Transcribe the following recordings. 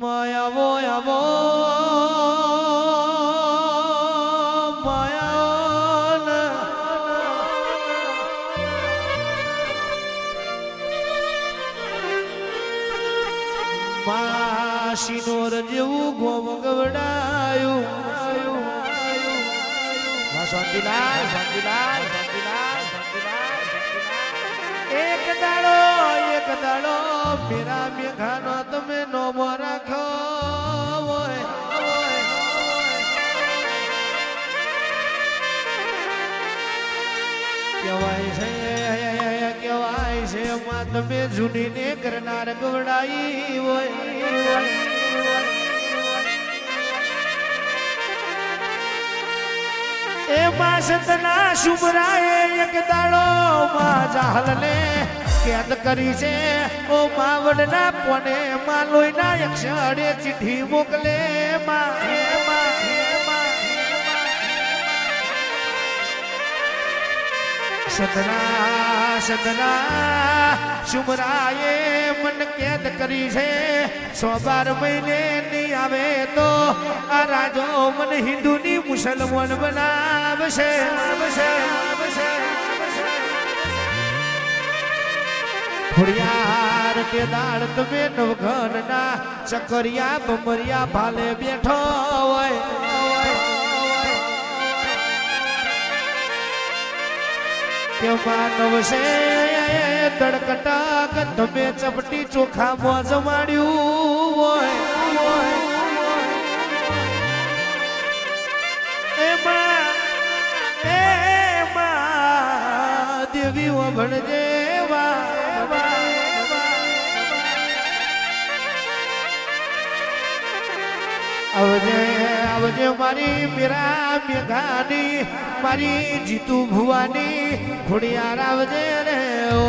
માયાવો આવો માસીનોર જેવું ગોમ ગવડાયું શાંતિલાલ શાંતિલાલ શાંતિલાલ શાંતિલાલ એક દાડો એક દાડો મેરા મેઘાનો તમે નોમો રાખો કહેવાય છે કહેવાય છે માં તમે જૂનીને કરનાર ગવડાઈ હોય એ માં સંતના શુભરાએ એક દાડો માં જાહલને કેદ કરી છે. ઓ માવડના કોને માં લોહીના અક્ષરે ચિઠ્ઠી મોકલે સદના સદના સુમરાએ મન કેદ કરી છે. સો બાર મહિને ની આવે તો આ રાજો મન હિન્દુની મુસલમાન બનાવશે બનાવશે, બનાવશે, ખોડિયાર કે દાડ તમે નવઘનના ચકરિયા બમરિયા ભાલે બેઠો હોય. કે માનવ છે તડકટાક, તમે ચપટી ચોખા મોં જમાડ્યું હોય. મારી મીરા મેઘાની મારી જીતુ ભુવાની ખોડિયાર આવજે રે ઓ.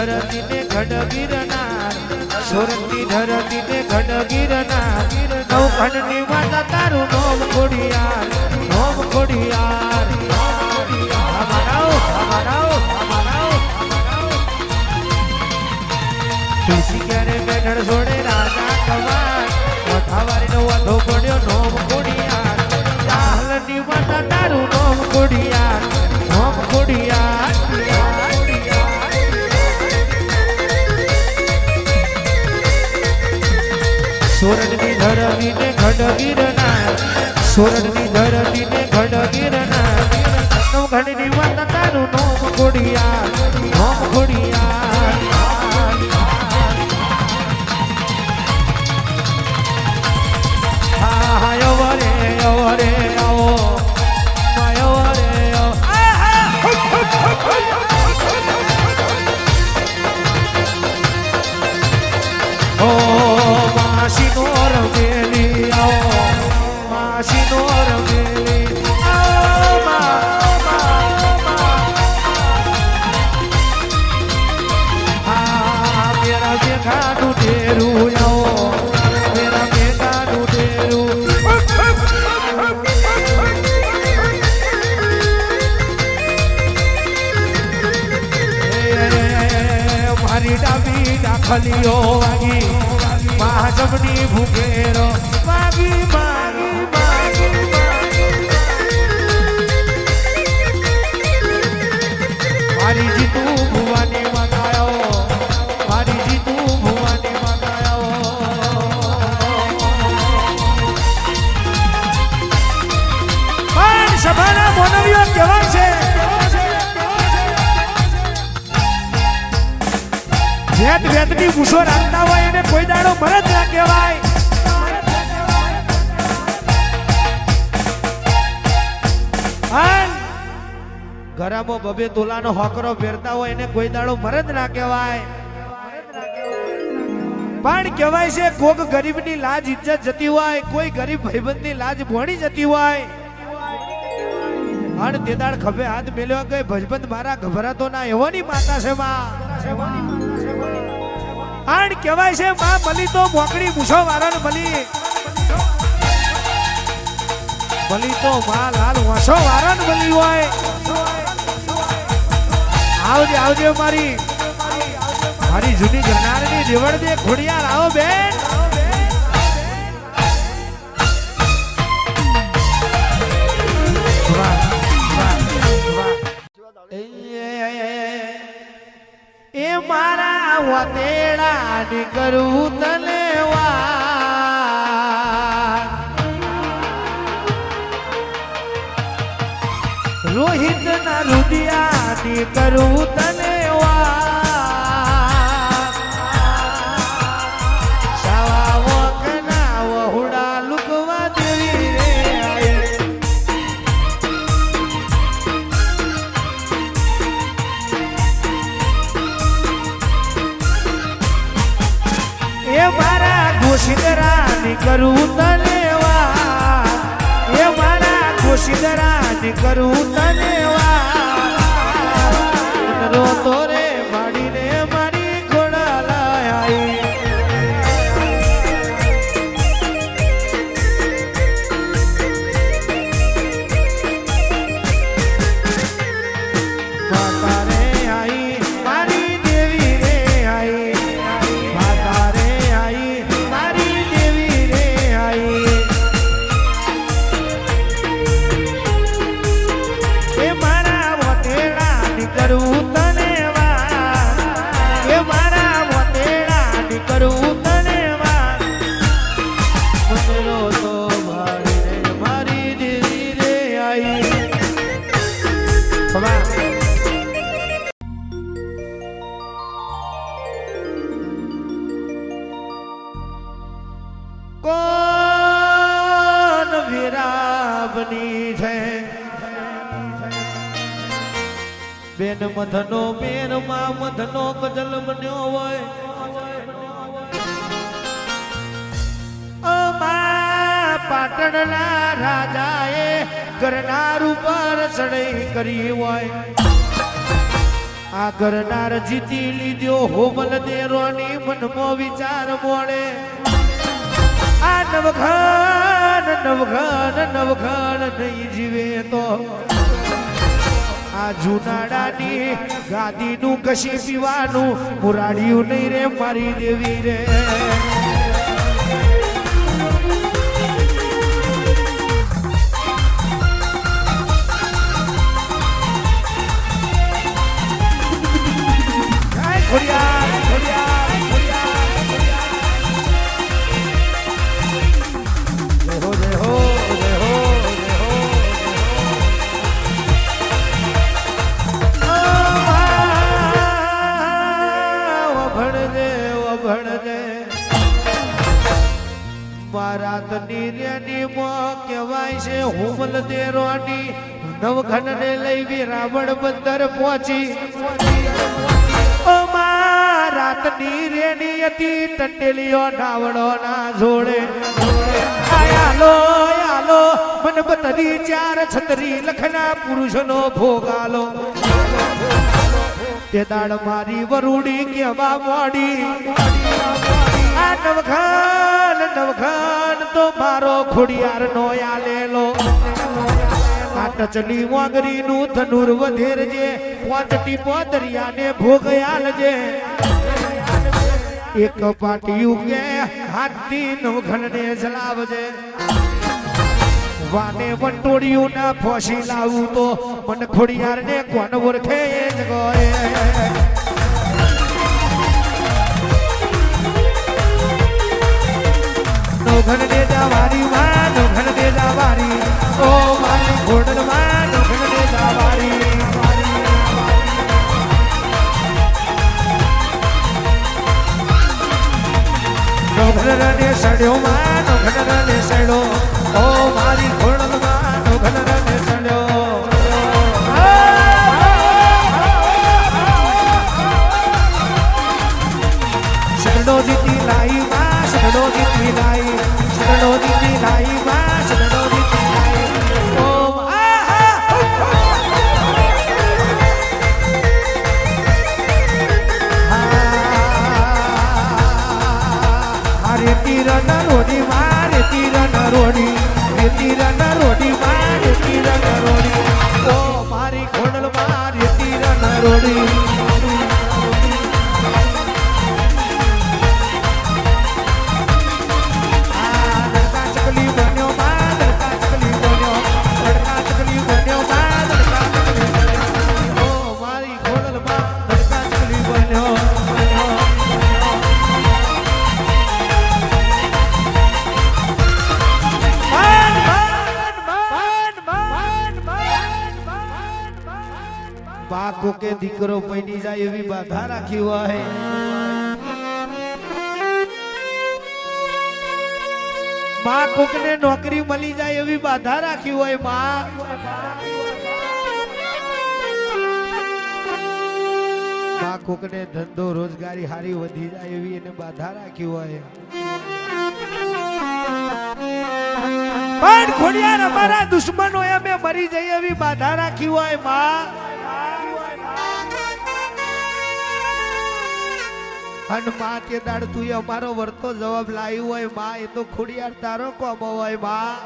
ધરતી ને ખડગીરનાર સુરતી ધરતી ને ખડગીરનાર નવખંડની માતા તારું નોમ ખોડિયાર નોમ ખોડિયાર ધરતી ને ખડગીરનાર સોરઠની ધરતી ને ખડગીરનાર નવઘણની માતા તારું નોમ ખોડિયાર દાખલીઓ વાગી મહાજમની ભૂખેરો વાગી માગી માગી વેત વેતની મૂછો રાખતા હોય એને કોઈ દાડો મરદ ના કહેવાય. ઘરામાં બબે તોલાનો હોકરો પહેરતા હોય એને કોઈ દાડો મરદ ના કહેવાય. પણ કહેવાય છે, કોક ગરીબની લાજ ઇજ્જત જતી હોય, કોઈ ગરીબ ભાઈબંધની લાજ ભણી જતી હોય. અણ તે દાડ ખભે હાથ મેલ્યો કે ભજબંધ મારા ગભરાતો ના એવો ની માતા છે માં. આણ કહેવાય છે, માં ભલી તો મોકડી મૂછો વારણ મલી. ભલી તો માં, લાલ વાસો વારણ મલી હોય. આવજે આવજે મારી. મારી જૂની જનારની દેવડ દે ખોડિયાર આવો બેન. મારા વતેડા ની કરું તને. રોહિત ના રુદિયા ની કરું તને વાર. કરું કોણ વિરાબની છે? બેન મધનો બેનમાં મધનો ગજલ પાટણના રાજાએ કરનાર ઉપર ચડઈ કરી હોય. આ કરનાર જીતી લીધો હોમલ દેરોની મનમાં વિચાર મોડે. આ નવઘન નવઘન નવઘન નહીં જીવે તો આ જુનાડાની ગાદીનું કશી પીવાનું મુરાડિયું નહીં રે, મારી દેવી રે. ને રાવણ બંદર પહોંચી. ઓ મારા તની રેની હતી ટંડેલીઓ નાવડો ના જોડે આયાલો આયાલો, મન બતરી ચાર છતરી લખના પુરુષનો ભોગાલો તે દાડ મારી વરુડી કેવા મોડી. આ નવખાન નવખાન તો મારો ખોડિયાર નો આલેલો. આ ટચલી વાંગરી નું ધનુર વધેર જે, પોચટી પોદરિયા ને ભોગયાલ જે. એક પાટિયું કે હાથી ને જલાવજે. વાને વંટોડિયું ના ફોસી લાવું તો મન ખોડિયાર ને કોણ ઓળખે એ જ ગોએ નવઘન ને જાવારી માં નવઘન ને જાવારી. ઓ મારી ઘોડલમાં નવઘન ને જાવારી નવઘન સડ્યો માં સડ્યો ઓ મારી ઘોડલ કોકે દીકરો પડી જાય એવી બાધા રાખી હોય. માં કોકને નોકરી મળી જાય એવી બાધા રાખી હોય, માં. માં કોકને ધંધો, રોજગારી હારી વધી જાય એવી એને બાધા રાખી હોય. પણ ખોડિયાર અમારા દુશ્મનો અમે મરી જઈએ એવી બાધા રાખી હોય, માં. અને માં તે દાડ તું અમારો વર્તો જવાબ લાવ્યું હોય, માં. એ તો ખુડિયાર તારો કોમ હોય, માં.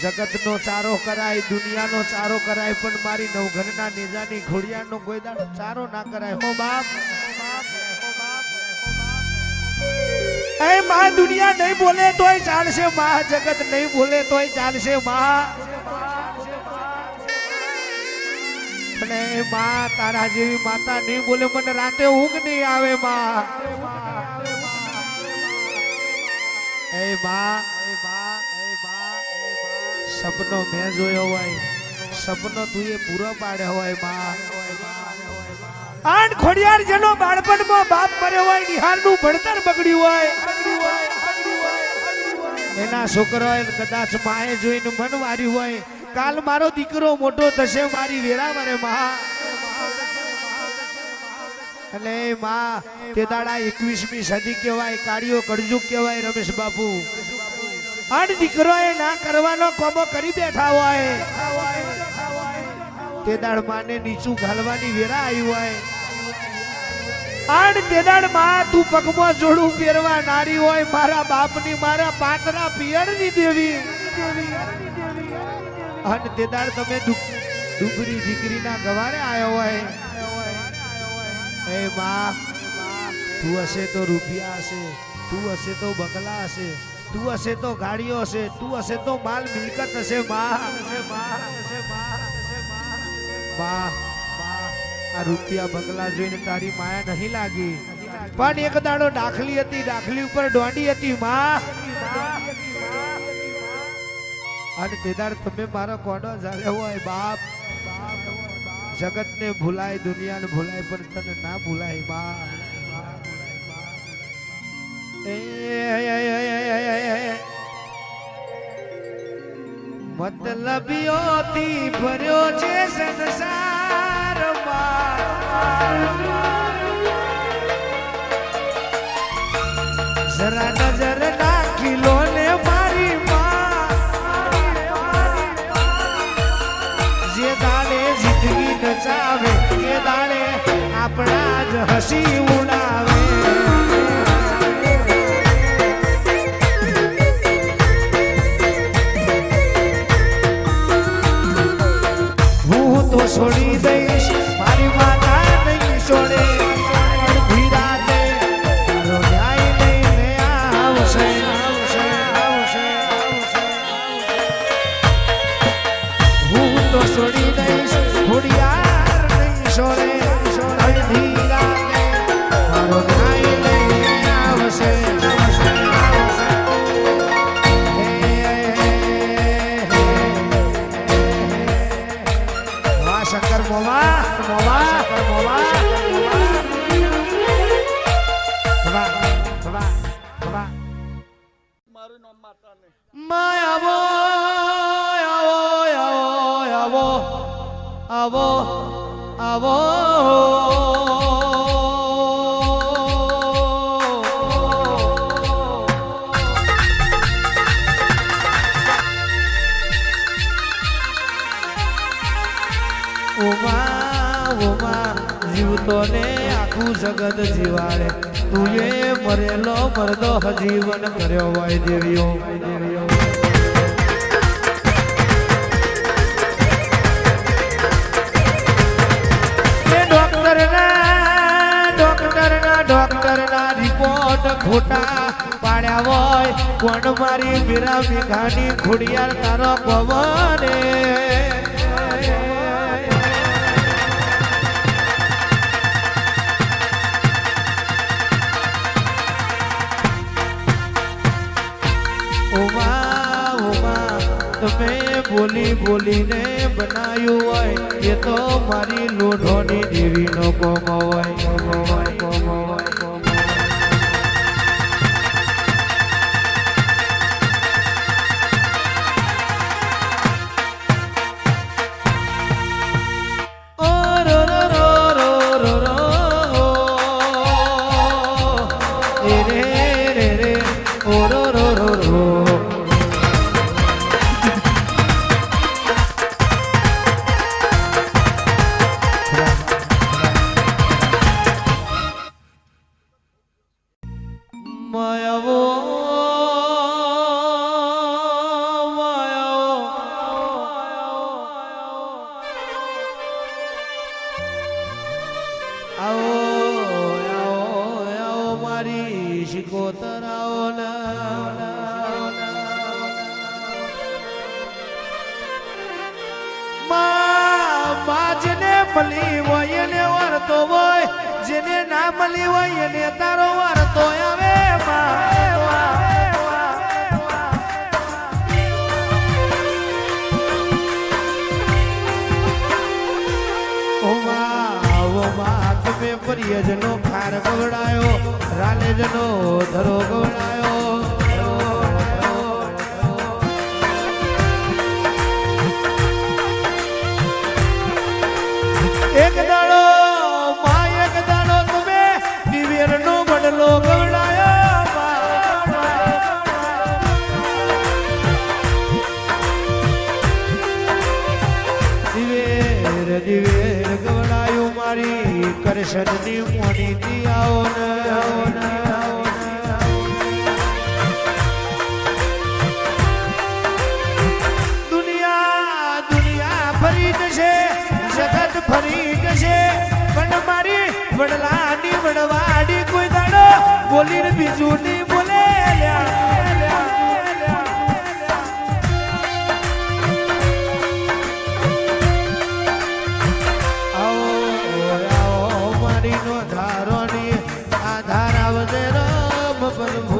જગતનો ચારો કરાય, દુનિયાનો ચારો કરાય, પણ મારી નવઘરના નેજાની ખોડિયારનો કોઈ દાડો ચારો ના કરાય. હો, બાપ. એ માં, દુનિયા નહીં બોલે તોય ચાલશે, માં. જગત નહીં બોલે તોય ચાલશે, માં. અને માં તારા જેવી માતા નહીં બોલે, મને રાતે ઊંઘ નહીં આવે માં. એ માં સપનો મેં જોયો હોય, સપનો તું એ પૂરો પાડ્યો હોયમાં. આઠ ખોડિયાર જેનો બાળપણમાં બાપ મર્યો હોય નિહારનું ભણતર બગડ્યું હોય. એના છોકરાએ કદાચ માએ જોઈને મન વાર્યું હોય કાલ મારો દીકરો મોટો થશે, મારી વેરા મારે મા અને માં તે દાડા એકવીસમી સદી કહેવાય, કાળીઓ કડજુક કહેવાય, રમેશ બાપુ. આઠ દીકરો એ ના કરવાનો કોમો કરી બેઠા હોય. તે દાડ માને નીચું ઘાલવાની વેરા આવી હોય. આડ તે દાડમાં તું પગમાં જોડું પહેરવા નારી હોય, મારા બાપની, મારા પાતરા પિયરની દેવી. અને તે દાડ તમે ડુંગરી દીકરીના ગવારે આવ્યો હોય. એ માં તું હશે તો રૂપિયા હશે, તું હશે તો બગલા હશે, તું હશે તો ગાડીઓ હશે, તું હશે તો માલ મિલકત હશે માં આ રૂપિયા બગલા જોઈને તારી માયા નહીં લાગી. પણ એક દાડો દાખલી હતી દાખલી ઉપર દોડી હતી માં અને તે તમે મારો કોડો જાળ્યો હોય, બાપ? જગતને ભૂલાય, દુનિયાને ભૂલાય, પણ તને ના ભૂલાય, બાપ. મતલબીઓ થી ભર્યો છે સંસાર જરા નજર Brasil. મારું નામ માતાને માય આવો આવો આવો આવો આવો ઉમા માં ઓ માં જીવતો ને આખું જગત જીવાડે તું એ મરેલો મરદો હજીવન કર્યો વાય દેવીઓ. ખોટા પાડ્યા હોય. કોણ મારી મીરા મેઘાની ખોડિયાર તારો પવને? બોલી બોલીને બનાવ્યું હોય, એ તો મારી લોઢોની દેવીનો કોમ હોય કોમ હોય કોમ હોય. মায়াবো ગવડાયો રાલેજનો ધરો ગવડાયો. એક દાડો માં, એક દાડો તમે, દિવેરનો બદલો ગવડાયો. દિવેર દિવેર ગવડાયું. મારી કરશનની મોની આવો ને આવો ને આવો. દુનિયા દુનિયા ફરી જશે, જગત ફરી જશે પણ મારી વડલાની વડવાડી બીજું નહીં. સાવધ રામ પ્રભુ